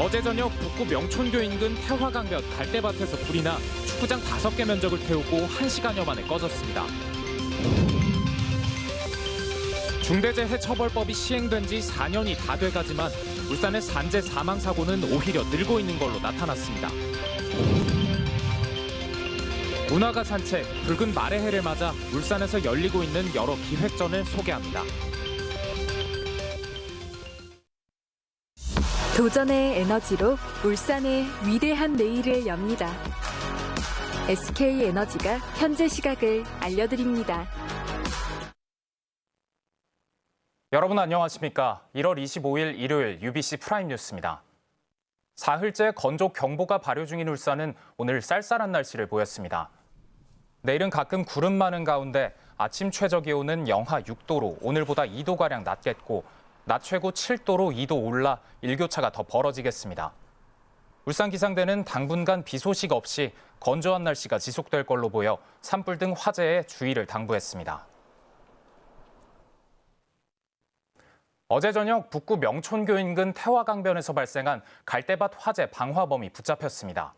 어제 저녁 북구 명촌교 인근 태화강변 갈대밭에서 불이 나 축구장 5개 면적을 태우고 1시간여 만에 꺼졌습니다. 중대재해처벌법이 시행된 지 4년이 다 돼가지만 울산의 산재 사망 사고는 오히려 늘고 있는 걸로 나타났습니다. 문화가 산책, 붉은 말의 해를 맞아 울산에서 열리고 있는 여러 기획전을 소개합니다. 도전의 에너지로 울산의 위대한 내일을 엽니다. SK 에너지가 현재 시각을 알려드립니다. 여러분 안녕하십니까? 1월 25일 일요일 UBC 프라임 뉴스입니다. 사흘째 건조 경보가 발효 중인 울산은 오늘 쌀쌀한 날씨를 보였습니다. 내일은 가끔 구름 많은 가운데 아침 최저 기온은 영하 6도로 오늘보다 2도가량 낮겠고 낮 최고 7도로 2도 올라 일교차가 더 벌어지겠습니다. 울산 기상대는 당분간 비 소식 없이 건조한 날씨가 지속될 걸로 보여 산불 등 화재에 주의를 당부했습니다. 어제 저녁 북구 명촌교 인근 태화강변에서 발생한 갈대밭 화재 방화범이 붙잡혔습니다.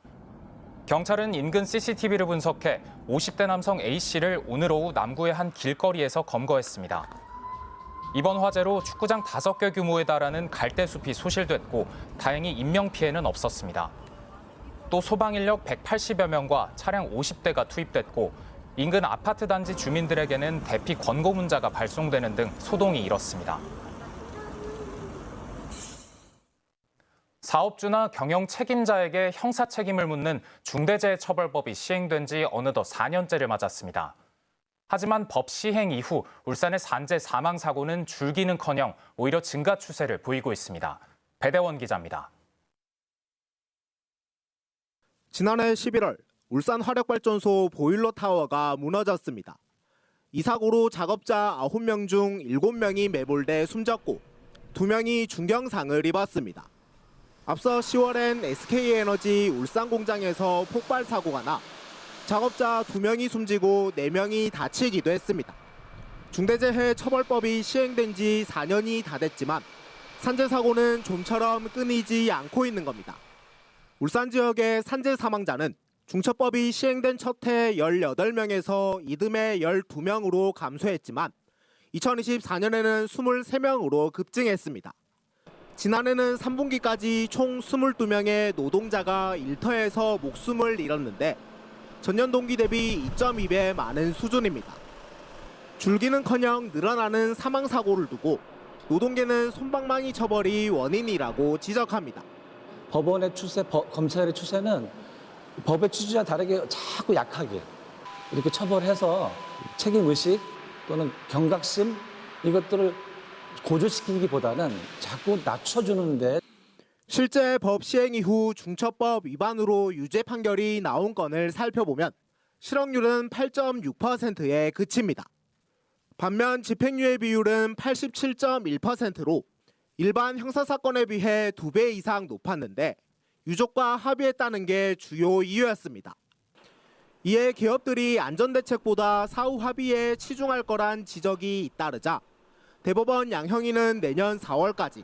경찰은 인근 CCTV를 분석해 50대 남성 A씨를 오늘 오후 남구의 한 길거리에서 검거했습니다. 이번 화재로 축구장 5개 규모에 달하는 갈대숲이 소실됐고 다행히 인명피해는 없었습니다. 또 소방 인력 180여 명과 차량 50대가 투입됐고 인근 아파트 단지 주민들에게는 대피 권고 문자가 발송되는 등 소동이 일었습니다. 사업주나 경영 책임자에게 형사 책임을 묻는 중대재해처벌법이 시행된 지 어느덧 4년째를 맞았습니다. 하지만 법 시행 이후 울산의 산재 사망 사고는 줄기는커녕 오히려 증가 추세를 보이고 있습니다. 배대원 기자입니다. 지난해 11월 울산 화력발전소 보일러 타워가 무너졌습니다. 이 사고로 작업자 9명 중 7명이 매몰돼 숨졌고 2명이 중경상을 입었습니다. 앞서 10월엔 SK에너지 울산 공장에서 폭발 사고가 나 작업자 2명이 숨지고 4명이 다치기도 했습니다. 중대재해 처벌법이 시행된 지 4년이 다 됐지만 산재 사고는 좀처럼 끊이지 않고 있는 겁니다. 울산 지역의 산재 사망자는 중처법이 시행된 첫 해 18명에서 이듬해 12명으로 감소했지만 2024년에는 23명으로 급증했습니다. 지난해는 3분기까지 총 22명의 노동자가 일터에서 목숨을 잃었는데 전년 동기 대비 2.2배 많은 수준입니다. 줄기는커녕 늘어나는 사망 사고를 두고 노동계는 솜방망이 처벌이 원인이라고 지적합니다. 법원의 추세, 법- 검찰의 추세는 법의 취지와 다르게 자꾸 약하게 이렇게 처벌해서 책임 의식 또는 경각심 이것들을 고조시키기보다는 자꾸 낮춰주는데 실제 법 시행 이후 중처법 위반으로 유죄 판결이 나온 건을 살펴보면 실형률은 8.6%에 그칩니다. 반면 집행유예 비율은 87.1%로 일반 형사사건에 비해 2배 이상 높았는데 유족과 합의했다는 게 주요 이유였습니다. 이에 기업들이 안전대책보다 사후 합의에 치중할 거란 지적이 잇따르자 대법원 양형위는 내년 4월까지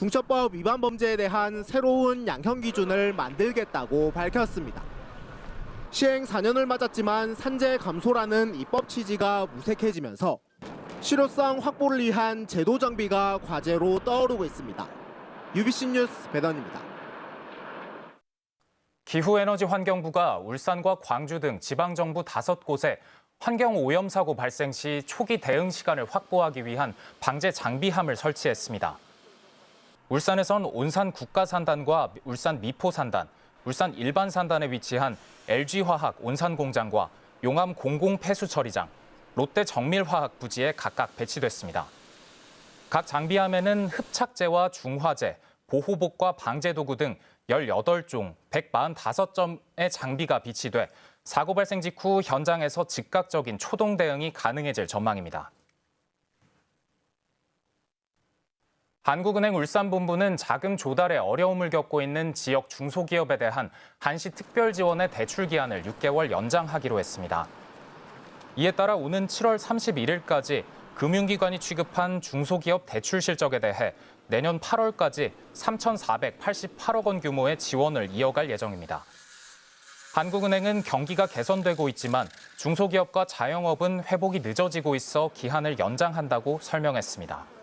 중처법 위반 범죄에 대한 새로운 양형 기준을 만들겠다고 밝혔습니다. 시행 4년을 맞았지만 산재 감소라는 입법 취지가 무색해지면서 실효성 확보를 위한 제도 정비가 과제로 떠오르고 있습니다. UBC 뉴스 배던입니다. 기후에너지 환경부가 울산과 광주 등 지방정부 다섯 곳에 환경 오염 사고 발생 시 초기 대응 시간을 확보하기 위한 방제 장비함을 설치했습니다. 울산에선 온산 국가산단과 울산 미포산단, 울산 일반산단에 위치한 LG화학 온산공장과 용암 공공폐수처리장, 롯데 정밀화학 부지에 각각 배치됐습니다. 각 장비함에는 흡착제와 중화제, 보호복과 방제도구 등 18종, 145점의 장비가 비치돼 사고 발생 직후 현장에서 즉각적인 초동 대응이 가능해질 전망입니다. 한국은행 울산본부는 자금 조달에 어려움을 겪고 있는 지역 중소기업에 대한 한시 특별 지원의 대출 기한을 6개월 연장하기로 했습니다. 이에 따라 오는 7월 31일까지 금융기관이 취급한 중소기업 대출 실적에 대해 내년 8월까지 3,488억 원 규모의 지원을 이어갈 예정입니다. 한국은행은 경기가 개선되고 있지만 중소기업과 자영업은 회복이 늦어지고 있어 기한을 연장한다고 설명했습니다.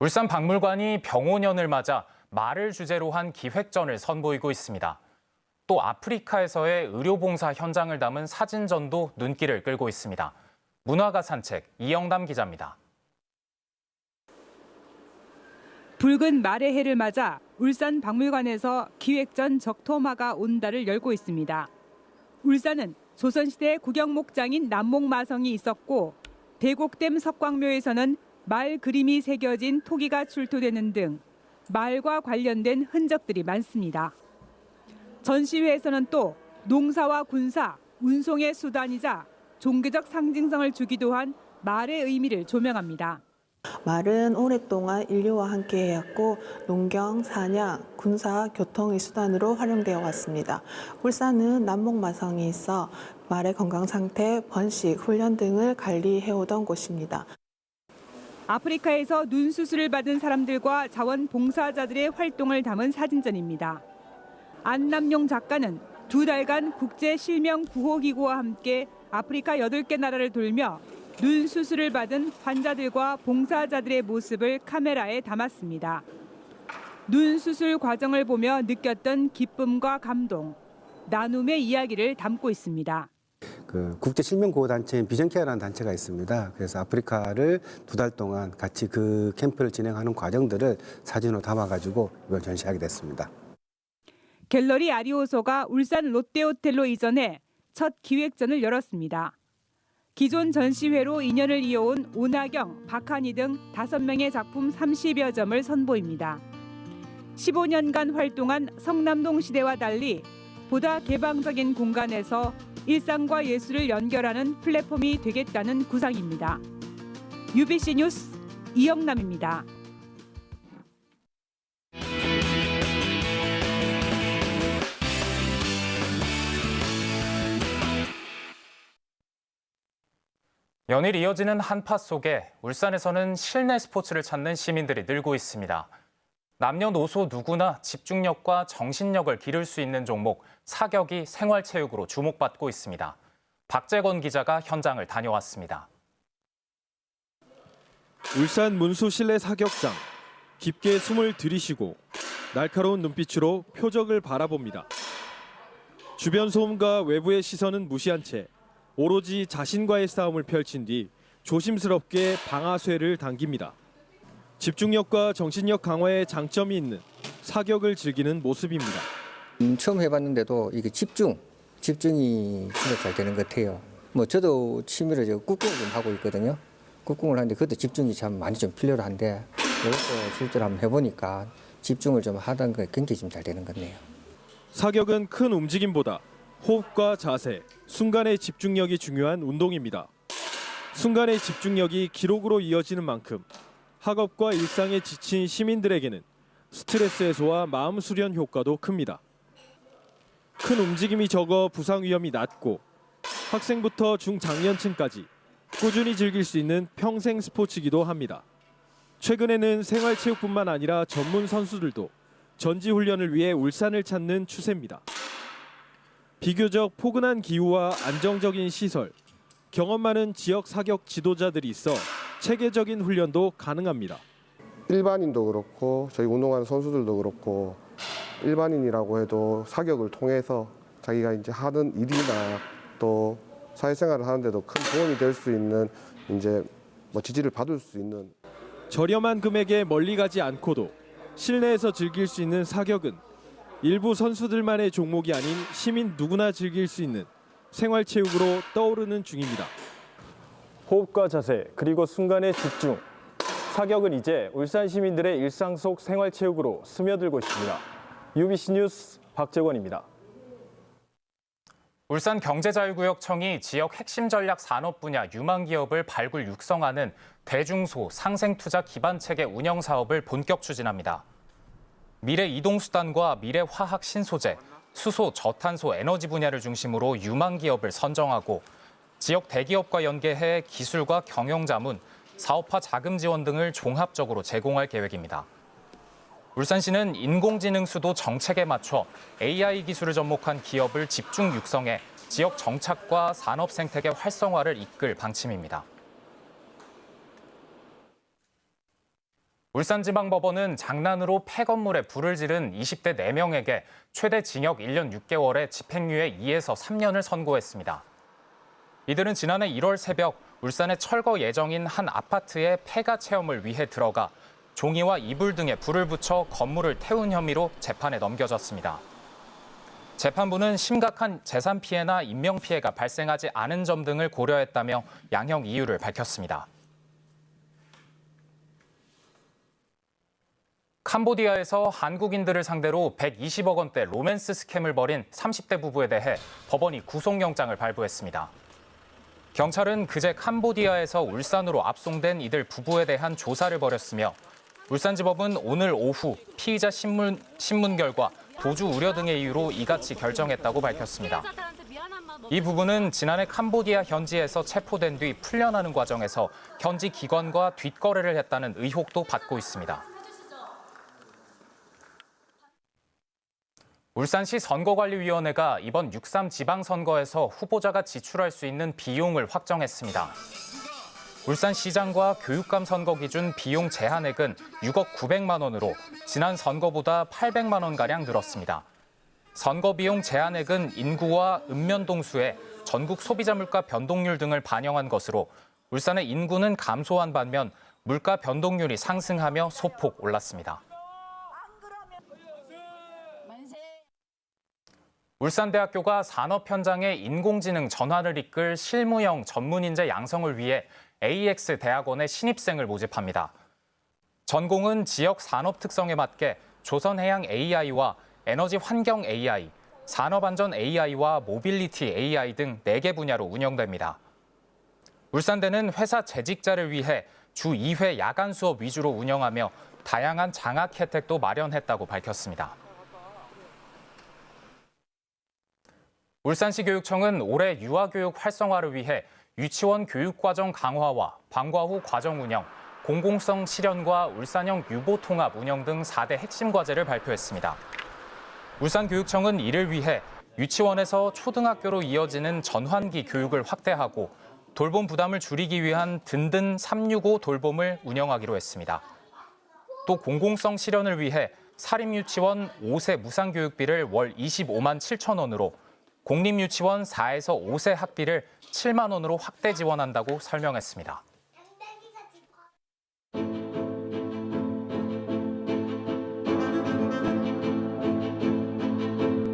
울산 박물관이 병오년을 맞아 말을 주제로 한 기획전을 선보이고 있습니다. 또 아프리카에서의 의료봉사 현장을 담은 사진전도 눈길을 끌고 있습니다. 문화가 산책 이영담 기자입니다. 붉은 말의 해를 맞아 울산 박물관에서 기획전 적토마가 온다를 열고 있습니다. 울산은 조선시대 국영목장인 남목마성이 있었고 대곡댐 석광묘에서는 말 그림이 새겨진 토기가 출토되는 등 말과 관련된 흔적들이 많습니다. 전시회에서는 또 농사와 군사, 운송의 수단이자 종교적 상징성을 주기도 한 말의 의미를 조명합니다. 말은 오랫동안 인류와 함께 해왔고 농경, 사냥, 군사, 교통의 수단으로 활용되어 왔습니다. 울산은 남목마성이 있어 말의 건강 상태, 번식, 훈련 등을 관리해오던 곳입니다. 아프리카에서 눈 수술을 받은 사람들과 자원봉사자들의 활동을 담은 사진전입니다. 안남용 작가는 두 달간 국제 실명 구호 기구와 함께 아프리카 8개 나라를 돌며 눈 수술을 받은 환자들과 봉사자들의 모습을 카메라에 담았습니다. 눈 수술 과정을 보며 느꼈던 기쁨과 감동, 나눔의 이야기를 담고 있습니다. 그 국제 실명 구호 단체인 비전케어라는 단체가 있습니다. 그래서 아프리카를 두 달 동안 같이 그 캠프를 진행하는 과정들을 사진으로 담아가지고 이걸 전시하게 됐습니다. 갤러리 아리오소가 울산 롯데호텔로 이전해 첫 기획전을 열었습니다. 기존 전시회로 인연을 이어온 오나경, 박한희 등 5명의 작품 30여 점을 선보입니다. 15년간 활동한 성남동 시대와 달리 보다 개방적인 공간에서 일상과 예술을 연결하는 플랫폼이 되겠다는 구상입니다. UBC 뉴스 이영남입니다. 연일 이어지는 한파 속에 울산에서는 실내 스포츠를 찾는 시민들이 늘고 있습니다. 남녀노소 누구나 집중력과 정신력을 기를 수 있는 종목 사격이 생활체육으로 주목받고 있습니다. 박재건 기자가 현장을 다녀왔습니다. 울산 문수 실내 사격장 깊게 숨을 들이쉬고 날카로운 눈빛으로 표적을 바라봅니다. 주변 소음과 외부의 시선은 무시한 채 오로지 자신과의 싸움을 펼친 뒤 조심스럽게 방아쇠를 당깁니다. 집중력과 정신력 강화에 장점이 있는 사격을 즐기는 모습입니다. 음, 처음 해봤는데도 이게 집중, 집중이 진짜 잘 되는 것 같아요. 뭐 저도 취미로 저 꾹꾹을 좀 하고 있거든요. 꾹꾹을 하는데 그것도 집중이 참 많이 좀 필요로 한데 이것도 실제로 한번 해보니까 집중을 좀 하던 게 굉장히 좀 잘 되는 것 같네요. 사격은 큰 움직임보다 호흡과 자세, 순간의 집중력이 중요한 운동입니다. 순간의 집중력이 기록으로 이어지는 만큼 학업과 일상에 지친 시민들에게는 스트레스 해소와 마음 수련 효과도 큽니다. 큰 움직임이 적어 부상 위험이 낮고 학생부터 중장년층까지 꾸준히 즐길 수 있는 평생 스포츠이기도 합니다. 최근에는 생활체육뿐만 아니라 전문 선수들도 전지 훈련을 위해 울산을 찾는 추세입니다. 비교적 포근한 기후와 안정적인 시설, 경험 많은 지역 사격 지도자들이 있어 체계적인 훈련도 가능합니다. 일반인도 그렇고 저희 운동하는 선수들도 그렇고 일반인이라고 해도 사격을 통해서 자기가 이제 하는 일이나 또 사회생활을 하는데도 큰 도움이 될 수 있는 이제 뭐 지지를 받을 수 있는 저렴한 금액에 멀리 가지 않고도 실내에서 즐길 수 있는 사격은 일부 선수들만의 종목이 아닌 시민 누구나 즐길 수 있는 생활체육으로 떠오르는 중입니다. 호흡과 자세 그리고 순간의 집중 사격은 이제 울산 시민들의 일상 속 생활체육으로 스며들고 있습니다. UBC 뉴스 박재권입니다. 울산 경제자유구역청이 지역 핵심 전략 산업 분야 유망 기업을 발굴 육성하는 대중소 상생투자 기반 체계 운영 사업을 본격 추진합니다. 미래 이동수단과 미래 화학 신소재, 수소, 저탄소, 에너지 분야를 중심으로 유망 기업을 선정하고 지역 대기업과 연계해 기술과 경영 자문, 사업화 자금 지원 등을 종합적으로 제공할 계획입니다. 울산시는 인공지능 수도 정책에 맞춰 AI 기술을 접목한 기업을 집중 육성해 지역 정착과 산업 생태계 활성화를 이끌 방침입니다. 울산지방법원은 장난으로 폐건물에 불을 지른 20대 4명에게 최대 징역 1년 6개월에 집행유예 2에서 3년을 선고했습니다. 이들은 지난해 1월 새벽 울산의 철거 예정인 한 아파트에 폐가 체험을 위해 들어가 종이와 이불 등에 불을 붙여 건물을 태운 혐의로 재판에 넘겨졌습니다. 재판부는 심각한 재산 피해나 인명 피해가 발생하지 않은 점 등을 고려했다며 양형 이유를 밝혔습니다. 캄보디아에서 한국인들을 상대로 120억 원대 로맨스 스캠을 벌인 30대 부부에 대해 법원이 구속영장을 발부했습니다. 경찰은 그제 캄보디아에서 울산으로 압송된 이들 부부에 대한 조사를 벌였으며 울산지법은 오늘 오후 피의자 신문, 신문 결과 도주 우려 등의 이유로 이같이 결정했다고 밝혔습니다. 이 부부는 지난해 캄보디아 현지에서 체포된 뒤 풀려나는 과정에서 현지 기관과 뒷거래를 했다는 의혹도 받고 있습니다. 울산시 선거관리위원회가 이번 6.3 지방선거에서 후보자가 지출할 수 있는 비용을 확정했습니다. 울산시장과 교육감 선거 기준 비용 제한액은 6억 900만 원으로 지난 선거보다 800만 원가량 늘었습니다. 선거 비용 제한액은 인구와 읍면동수의 전국 소비자 물가 변동률 등을 반영한 것으로 울산의 인구는 감소한 반면 물가 변동률이 상승하며 소폭 올랐습니다. 울산대학교가 산업 현장의 인공지능 전환을 이끌 실무형 전문인재 양성을 위해 AX 대학원의 신입생을 모집합니다. 전공은 지역 산업 특성에 맞게 조선해양 AI와 에너지 환경 AI, 산업안전 AI와 모빌리티 AI 등 4개 분야로 운영됩니다. 울산대는 회사 재직자를 위해 주 2회 야간 수업 위주로 운영하며 다양한 장학 혜택도 마련했다고 밝혔습니다. 울산시 교육청은 올해 유아교육 활성화를 위해 유치원 교육과정 강화와 방과 후 과정 운영, 공공성 실현과 울산형 유보 통합 운영 등 4대 핵심 과제를 발표했습니다. 울산교육청은 이를 위해 유치원에서 초등학교로 이어지는 전환기 교육을 확대하고 돌봄 부담을 줄이기 위한 든든 365 돌봄을 운영하기로 했습니다. 또 공공성 실현을 위해 사립유치원 5세 무상교육비를 월 25만 7천 원으로 공립유치원 4에서 5세 학비를 7만 원으로 확대 지원한다고 설명했습니다.